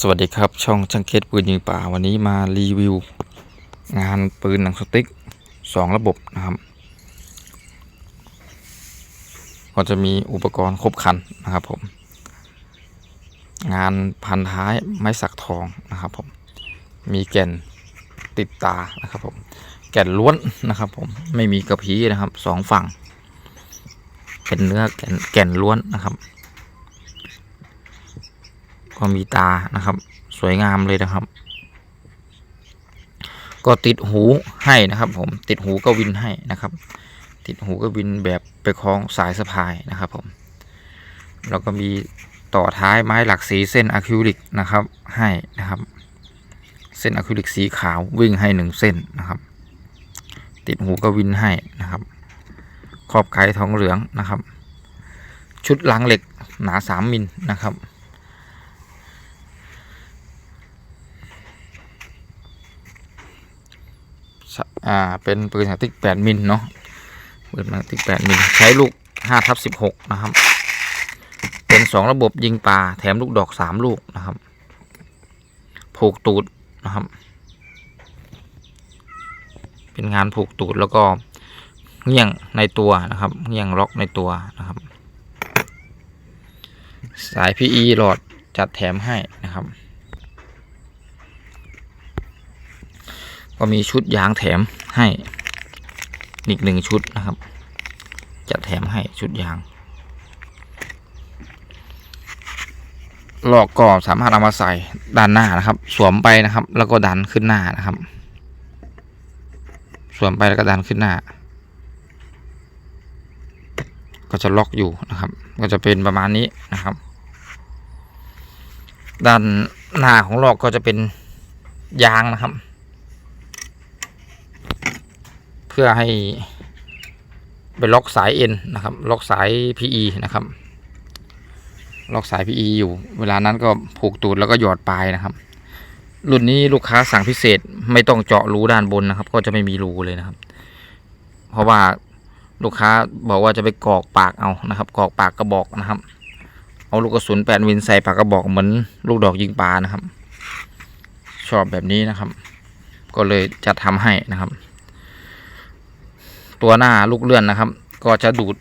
สวัสดีครับ ช่องช่างเคสปืนยิงป่าวันนี้มารีวิว งานปืนหนังสติ๊กสองระบบนะครับ ก็จะมีอุปกรณ์ครบคันนะครับผม งานพันท้ายไม้สักทองนะครับผม มีแก่นติดตานะครับผม แก่นล้วนนะครับผมไม่มีกระพี้นะครับสองฝั่ง เป็นเนื้อแก่นแก่นล้วนนะครับ ก็มีตานะครับ สวยงามเลยนะครับ ก็ติดหูให้นะครับ ผมติดหูก็วินให้นะครับ ติดหูก็วินแบบไปคล้องสายสะพายนะครับ ผม แล้วก็มีต่อท้ายไม้หลักสีเส้นอะคริลิกนะครับ ให้นะครับ เส้นอะคริลิกสีขาววิ่งให้หนึ่งเส้นนะครับ ติดหูก็วินให้นะครับขอบไก่ทองเหลืองนะครับ ชุดหลังเหล็กหนาสามมิลนะครับ อ่าเป็นปืนหนังติ๊ก8มิลเนาะปืนหนังติ๊ก8มิลใช้ลูก5ทับ16นะครับ เป็น2ระบบยิงปลาแถมลูกดอก3ลูกนะครับผูกตูดนะครับ เป็นงานผูกตูดแล้วก็เงี่ยงในตัวนะครับเงี่ยงล็อกในตัวนะครับ สาย PE หลอดจัดแถมให้นะครับ ก็มีชุดยางแถมให้อีกหนึ่งชุดนะครับ จะแถมให้ชุดยางหลอกก็สามารถเอามาใส่ด้านหน้านะครับ สวมไปนะครับ แล้วก็ดันขึ้นหน้านะครับ สวมไปแล้วก็ดันขึ้นหน้า ก็จะล็อกอยู่นะครับ ก็จะเป็นประมาณนี้นะครับ ด้านหน้าของลอกก็จะเป็นยางนะครับ เพื่อให้ไปล็อกสายเอ็นนะครับ ล็อกสาย PE นะครับ ล็อกสาย PE อยู่ เวลานั้นก็ผูกตูดแล้วก็หยอดปลายนะครับ รุ่นนี้ลูกค้าสั่งพิเศษไม่ต้องเจาะรูด้านบนนะครับ ก็จะไม่มีรูเลยนะครับ เพราะว่าลูกค้าบอกว่าจะไปกรอกปากเอานะครับกรอกปากกระบอกนะครับ เอาลูกกระสุนแปดมิลใส่ปากกระบอกเหมือนลูกดอกยิงปลานะครับ ชอบแบบนี้นะครับ ก็เลยจะทำให้นะครับ ตัวหน้าลูกเลื่อนนะครับ ก็จะดูด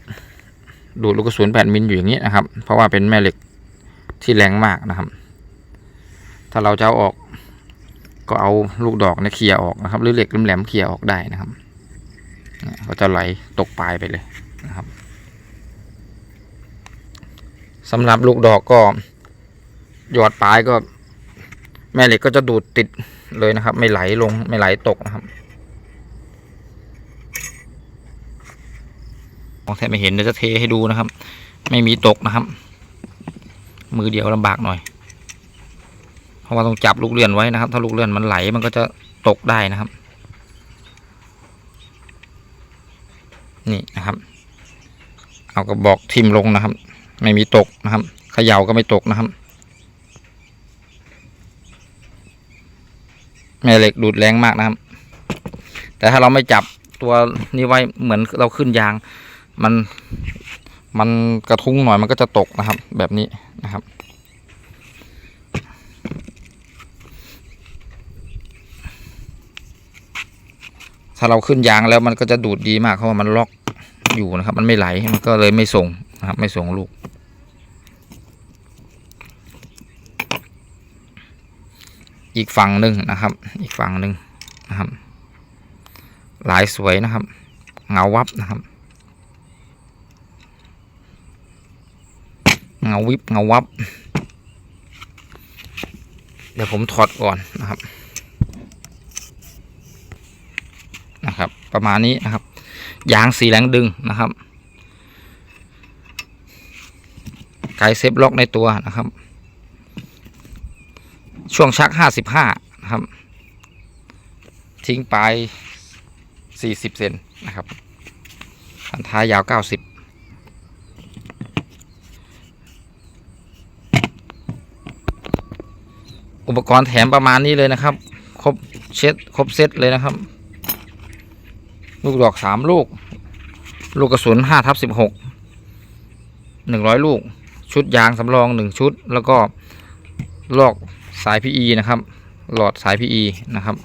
ดูดลูกกระสุน8มิลอยู่อย่างนี้นะครับ เพราะว่าเป็นแม่เหล็กที่แรงมากนะครับ ถ้าเราจะเอาออก ก็เอาลูกดอกเนี่ยเคลียออกนะครับ หรือเหล็กแหลมๆเคลียออกได้นะครับก็จะไหลตกปลายไปเลยนะครับสำหรับลูกดอกก็หยอดปลายก็ แม่เหล็กก็จะดูดติดเลยนะครับ ไม่ไหลลงไม่ไหลตกนะครับ มองแทบไม่เห็นเดี๋ยวจะเทให้ดูนะครับ ไม่มีตกนะครับ มือเดียวลำบากหน่อย เพราะว่าต้องจับลูกเลื่อนไว้นะครับ ถ้าลูกเลื่อนมันไหลมันก็จะตกได้นะครับ นี่นะครับ เอากระบอกทิมลงนะครับ ไม่มีตกนะครับเขย่าก็ไม่ตกนะครับ แม่เหล็กดูดแรงมากนะครับ แต่ถ้าเราไม่จับตัวนี้ไว้เหมือนเราขึ้นยาง มันมันกระทุ้งหน่อยมันก็จะตกนะครับ แบบนี้นะครับ ถ้าเราขึ้นยางแล้วมันก็จะดูดดีมากเพราะว่ามันล็อกอยู่นะครับ มันไม่ไหลมันก็เลยไม่ส่งนะครับ ไม่ส่งลูก อีกฝั่งหนึ่งนะครับ อีกฝั่งหนึ่งนะครับลายสวยนะครับ เงาวับนะครับ เงาวิบเงาวับ เดี๋ยวผมถอดก่อนนะครับนะครับ ประมาณนี้นะครับ ยางสีแรงดึงนะครับไกเซฟล็อกในตัวนะครับ ช่วงชักห้าสิบห้านะครับ ทิ้งไปสี่สิบเซนนะครับ พันท้ายยาวเก้าสิบ อุปกรณ์แถมประมาณนี้เลยนะครับ ครบเช็ดครบเซตเลยนะครับ ลูกดอกสามลูก ลูกกระสุนห้าทับสิบหกหนึ่งร้อยลูก ชุดยางสำรองหนึ่งชุด แล้วก็ลอกสาย PE นะครับ หลอดสาย PE นะครับ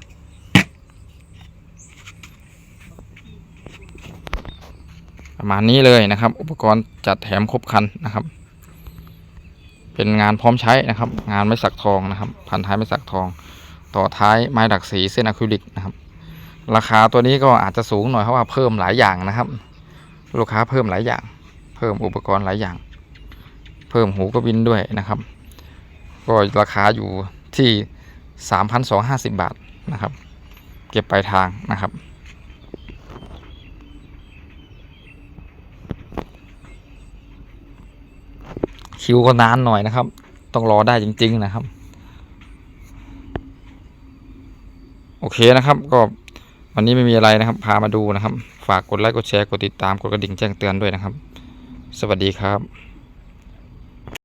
ประมาณนี้เลยนะครับ อุปกรณ์จัดแถมครบคันนะครับ เป็นงานพร้อมใช้นะครับ งานไม้สักทองนะครับ พันท้ายไม้สักทอง ต่อท้ายไม้ดักสีเส้นอะคริลิกนะครับ ราคาตัวนี้ก็อาจจะสูงหน่อยเพราะว่าเพิ่มหลายอย่างนะครับ ลูกค้าเพิ่มหลายอย่าง เพิ่มอุปกรณ์หลายอย่าง เพิ่มหูกระบินด้วยนะครับ ก็ราคาอยู่ที่ 3,250 บาทนะครับ เก็บปลายทางนะครับ คิวก็นานหน่อยนะครับ ต้องรอได้จริง ๆ นะครับ โอเคนะครับ ก็วันนี้ไม่มีอะไรนะครับ พามาดูนะครับ ฝากกดไลค์กดแชร์กดติดตามกดกระดิ่งแจ้งเตือนด้วยนะครับ สวัสดีครับ